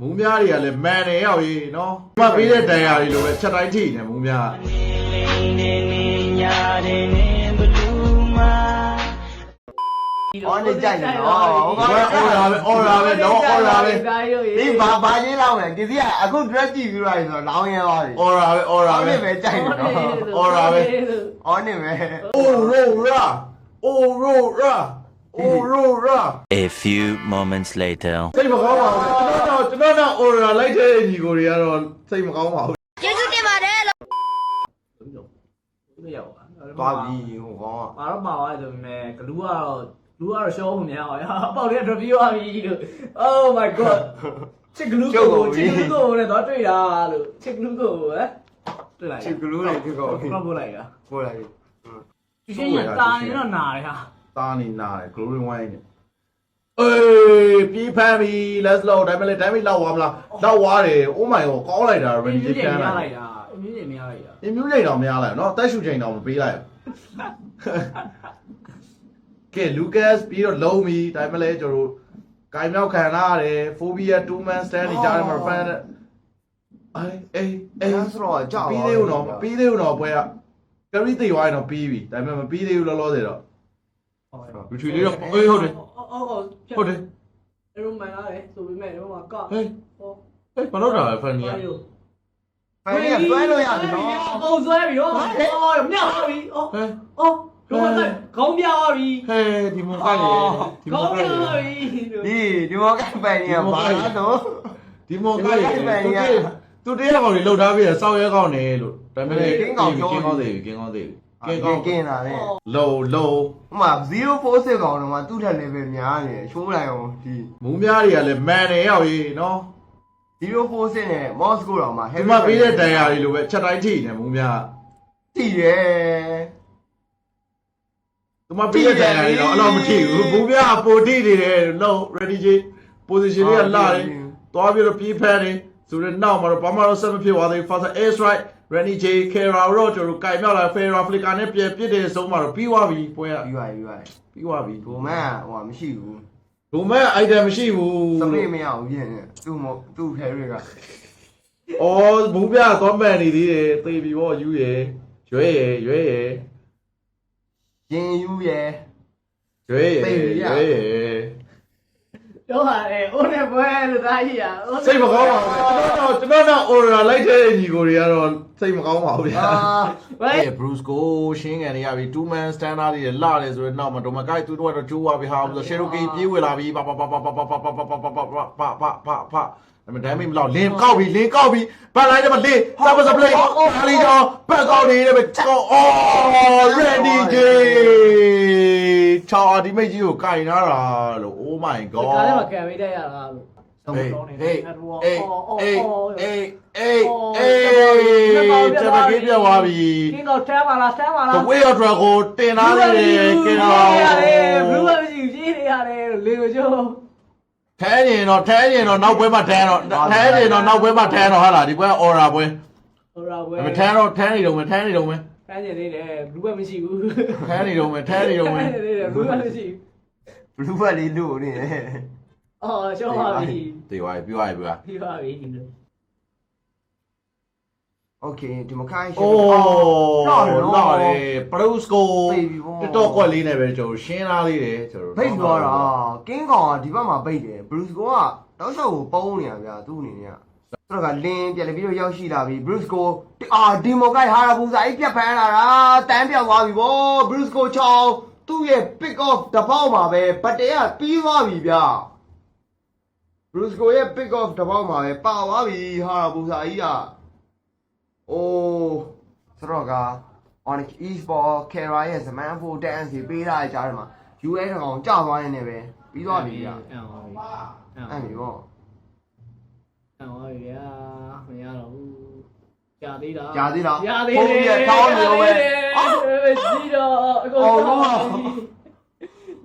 မူးများတွေကလည်းမန်နေရောက်ရေးနော်။မှတ်ပေးတဲ့တန်ရာတွေလိုပဲချက်တိုင်းထိနေမူးများအော်နေကြိုက်နေနော်။ဟိုကအော်ရာပဲအော်ရာပဲတော့အော်ရာပဲဒီဘာဘာချင်းလောင်းလဲဒီစီကအခု dress ကြည့်ပြီးတော့ဆိုတော့လောင်းရဲသွားပြီအော်ရာပဲအော်ရာအော်ပဲနေပဲကြိုက်နေနော်အော်ရာပဲအော်နေပဲအိုရိုရာအိုရိုရာ အိုရိုရာ A few moments later. စိတ်မကောင်းပါဘူးကျွန်တော်တော့ကျွန်တော်တော့အော်ရာလိုက်တဲ့ညီကိုတွေကတော့စိတ်မကောင်းပါဘူးကျေးဇူးတင်ပါတယ်လို့မရောက်ပါသွားပြီဟိုကောင်ကမာတော့မှာပါဆိုပေမဲ့ဂလူကတော့လူကတော့ရှောမများပါဟာပေါက်လေးက drop ပြောရပြီလို့ Oh my god ချစ်ဂလူကိုချစ်ဂလူကိုလည်းတော့တွေ့တာလို့ချစ်ဂလူကိုဟမ်တွေ့လိုက်ချစ်ကလူးလေးဖြစ်ကုန်ပြီတော့ပို့လိုက်တာပို့လိုက်ပြီဒီချင်းရတာနေတော့နာရဟာ တာနေနာတယ် glory wine နဲ့အေးပြီးဖမ်းပြီ let's load ဒါပေမဲ့လည်း damage လောက်သွားမလားလောက်သွားတယ် oh my god ကောင်းလိုက်တာ အ ready မြင့် ဖြ ကြီး န်း မရ လို လိုက် က်တာအမြင့်ကြီးမရလိုက်တာ အမျိုးချိန်တော့မရလိုက်ဘူးเนาะတက်ရှူချိန်တော့မပေးလိုက်ဘူးကဲ Lucas ပြီးတော့လုံးပြီဒါပေမဲ့လည်းကျွန်တော်တို့ဂိုင်မြောက်ခံလာရတယ် phobia 2 man stand နေကြတယ်မှာ fan အေးအေးအေး အဲ့ဆိုတော့ကြောက် ပြီးသေးဘူးနော်မပြီးသေးဘူးနော်ပွဲက carry သိသွားရင်တော့ပြီးပြီဒါပေမဲ့မပြီးသေးဘူးလောလောဆယ်တော့ လူချွေလေးတော့အေးဟုတ်တယ်အော်အော်ဟုတ်တယ်အဲ့လိုမှန်ရတယ်ဆိုပေမဲ့တော့ကဟေးဟောဟေးဘာလို့တာလဲ fan ကြီးကဖိုင်ကဆွဲလို့ရတယ်နော်အော်ဆွဲပြီဟောအော်မြောက်သွားပြီအော်ဟေးအော်တော့ကခေါင်းပြသွားပြီဟေးဒီမကလေဒီမခေါင်းကပြလေသွားပြီဒီဒီမောကဖိုင်ကဘာလို့ဒီမကလေသူတရားကောင်တွေလှုပ်ထားပြီးစောက်ရဲကောင်နေလို့ဒါပေမဲ့ကင်းကောင်းသေးပြီကင်းကောင်းသေးပြီ ကင်းကောင်းကင်းလာတယ်လောလောဟိုမှာ046ကောင်တော့မှသူ့ထက် level များနေရှိုးလိုက်အောင်ဒီမူးများတွေကလည်းမန်နေရောက်ရေးနော်046နဲ့ mouse ကိုတော့မှ ဒီမှာပေးတဲ့တန်ရာတွေလိုပဲချက်တိုင်းထိနေမူးများတည်တယ်သူမပေးတဲ့တန်ရာတွေတော့အဲ့လိုမထိဘူးမူးများပိုထိနေတယ်လော ready ကြီး position လေးကလာတယ် သွားပြီးတော့ပြေးဖမ်းတယ်ဆိုတော့နောက်မှာတော့ဘာမှတော့ဆက်မဖြစ်သွားသေးဘူး Faster Air Strike Renny J Kera တော့ကျွန်တော်တို့ကင်မြောက်လာ Ferra Flicker နဲ့ပြပြစ်တဲ့ဆုံးမှာတော့ပြီးသွားပြီပွဲကပြီးပါပြီးပါပြီးသွားပြီဒိုမန်ဟိုမရှိဘူးဒိုမဲ့ item မရှိဘူးစမေးမရဘူးပြင်နေသူ့မသူ့ဖဲတွေကအော်ဘူးပြသွားမှန်နေသေးတယ်သေပြီပေါ့ယူရယ်ရွဲရယ်ရွဲရယ်ရင်ယူရဲ့ရွဲရယ်သေပြီရရွဲရယ် တော့ဟာလေအိုးနဲ့ပွဲလို့သားကြီးอ่ะစိတ်မကောင်းပါဘူးကျွန်တော်တော့ကျွန်တော်တော့ order လိုက်တဲ့ညီကိုတွေကတော့စိတ်မကောင်းပါဘူးဗျာအာဝဲအဲ Bruce ကိုရှင်းကန်နေရပြီ2 man standard တွေလာတယ်ဆိုတော့နောက်မှာဒိုမကိုက်သူတို့ကတော့ကျိုးသွားပြီဟာဆို Cherokee ပြေးဝင်လာပြီပါပါပါပါပါပါပါပါပါပါပါပါပါပါပါပါအမဒမ်းမီမလောက်လင်းကောက်ပြီလင်းကောက်ပြီပတ်လိုက်တယ်မလင်းစပ်စပလေးအော်ခါလီတော့ပတ်ကောက်နေတယ်ပဲကောအော် ready J ချာဒီမိတ်ကြီးကိုကင်နာတာလို့ oh my ကား god ထဲမှာကံပေးတဲ့ရတာလို့အေးအေးအေးအေးအေးအေးအေးချက်ပကေးပြောသွားပြီ ကင်းတော့တမ်းပါလားတမ်းပါလား The way of Drago တင်လာနေတယ်ကင်တော်ဘလူးမရှိကြီးနေရတယ်လေကိုချိုးထဲရင်တော့ထဲရင်တော့နောက်ပွဲမှာထဲတော့ထဲရင်တော့နောက်ပွဲမှာထဲတော့ဟာလားဒီပွဲ aura ပွဲဟိုရာဝဲအမထဲတော့ထဲနေတော့မယ်ထဲနေတော့မယ် ဖမ်းနေသေးတယ်ဘူးဘက်မရှိဘူးဖမ်းနေတော့မယ်ဖမ်းနေတော့မယ်ဖမ်းနေသေးတယ်ဘူးဘက်မရှိဘူးဘူးဘက်လေးလို့နေအော်ရှော့ပါပြီတေးပါပြီပြောရပြီပြောပြီးပါပြီဒီလို Okay ဒီမခိုင်းရှင်းဩတော့တော့လေ produce ကိုတော်တော်ကွက်လေးနဲ့ပဲကျွန်တော်ရှင်းသားလေးတယ်ကျွန်တော်ဘိတ်ပြောတာ king kong ကဒီဘက်မှာဘိတ်တယ် bruce ကတောက်လျှောက်ကိုပုံးနေရဗျာသူ့အနေနဲ့ သူတို့ကလင်းပြန်ပြီးတော့ရောက်ရှိလာပြီဘရုစ်ကိုအာဒီမိုကိုက်ဟာရဘူးစာကြီးပြတ်ဖမ်းလာတာတန်းပြောက်သွားပြီဗောဘရုစ်ကိုချောင်းသူ့ရဲ့ pick off တပေါက်မှာပဲဘတ်တဲကပြီးသွားပြီဗျာဘရုစ်ကိုရဲ့ pick off တပေါက်မှာပဲပါသွားပြီဟာရဘူးစာကြီးကအိုးဆိုတော့က Onyx Esport Kera ရဲ့ဇမန်ဖို့ dance ပေးထားတဲ့ကြားထဲမှာ US ကောင်ကြာသွားရင်လည်းပဲပြီးသွားပြီဗျာအဲ့ပါပြီအဲ့ဒီဗော အဲ့ပါပြီဗျာမရတော့ဘူးကြာသေးတာကြာသေးလားကြာသေးဟုတ်တယ်ပြီထောင်းနေတော့ပဲအော်ကြီးတော့အကုန်အော်လုံး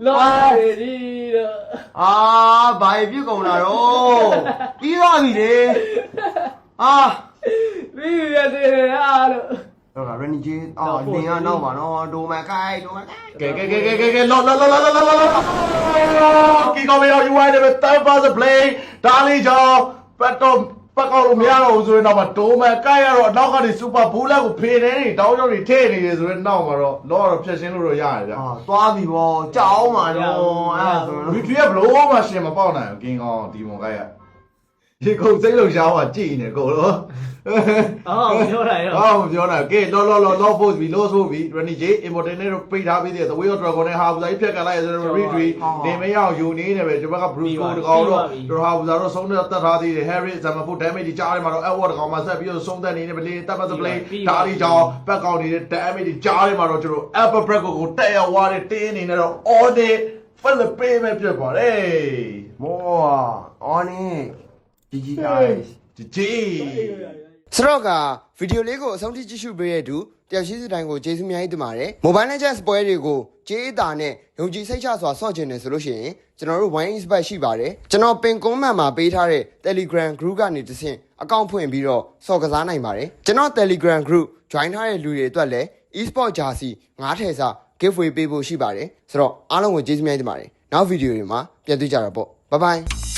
လောရည်ကြီးတော့အာဘာပြစ်ကုန်လာတော့ပြီးသွားပြီလေအာပြီးရတယ်အားလို့တော့က Renny J အော်လင်ကနောက်ပါနော်ဒိုမန်ကိုက်ဒိုမန်ကိုက်ကဲကဲကဲကဲကဲကဲလောလောလောလောလောလောလောကီကောမေရော UI နဲ့ပဲ third pass play ဒါလေးကြောင့် ပတ်တော့ပတ်ကောက်လို့မရတော့ဘူးဆိုရင်တော့မှဒိုးမဲ့ကိုက်ရတော့အနောက်ကနေစူပါဘူလက်ကိုဖေနေနေတောင်းကြောင့်နေထည့်နေတယ်ဆိုရင်နောက်မှာတော့လောကတော့ဖြတ်ရှင်းလို့တော့ရတယ်ဗျအာသွားပြီဗောကြောက်အောင်ပါတော့အဲ့ဒါဆိုရင်ဗီဒီယိုကဘလို့မှရှင်မပေါက်နိုင်ဘူးကင်းကောင်းဒီမွန်ကိုက်ရ ဒီကုန်းစိတ်လုံရှားကကြည်နေကိုတော့အော်ပြောတာရောအော်မပြောနိုင်ကဲလောလောလောလောဖို့ပြီလောဆိုပြီရနီဂျေအင်မိုတင်နဲ့ပိတ်ထားပြီးတဲ့သဝေးရောဒရာဂွန်နဲ့ဟာဘူဇာကြီးဖြတ်ကန်လိုက်ရဆိုတော့ရီထွီနေမရအောင်ယူနေနေပဲဒီဘက်ကဘရူကိုတကောင်တော့ဒရာဘူဇာတော့ဆုံးတဲ့တတ်ထားသေးတယ်ဟယ်ရီဇမ်မဖို့ damage ကြီးကြားထဲမှာတော့အဝတ်တကောင်မှဆက်ပြီးတော့ဆုံးသက်နေနေပဲလေတပ်ပတ်စပလေးဒါလီကြောင်ဘက်ကောင်နေတဲ့ damage ကြီးကြားထဲမှာတော့ကျွန်တော် upper break ကိုတက်ရောက်သွားတဲ့တင်းနေနေတော့ all day ဖလပေးမဲ့ပြတ်သွားတယ်မောအော်နေ ဂျီဂျီ guys ဂျီဂျီဆိုတော့ကဗီဒီယိုလေးကိုအဆုံးထိကြည့်ရှုပေးတဲ့သူတယောက်ရှိစုတိုင်းကိုကျေးဇူးများကြီးတင်ပါတယ်။ Mobile Legends ပွဲတွေကိုကြေးအတာနဲ့ယုံကြည်စိတ်ချစွာဆော့ကျင်တယ်ဆိုလို့ရှိရင်ကျွန်တော်တို့ Wine Expert ရှိပါတယ်။ကျွန်တော်ပင်ကွန်မန်မှာပေးထားတဲ့ Telegram group ကနေတစ်ဆင့်အကောင့်ဖွင့်ပြီးတော့ဆော့ကစားနိုင်ပါတယ်။ကျွန်တော် Telegram group join ထားတဲ့လူတွေအတွက်လည်း e-sport jersey 9ထည့်စာ giveaway ပေးဖို့ရှိပါတယ်။ဆိုတော့အားလုံးကိုကျေးဇူးများတင်ပါတယ်။နောက်ဗီဒီယိုတွေမှာပြန်တွေ့ကြတာပေါ့။ Bye bye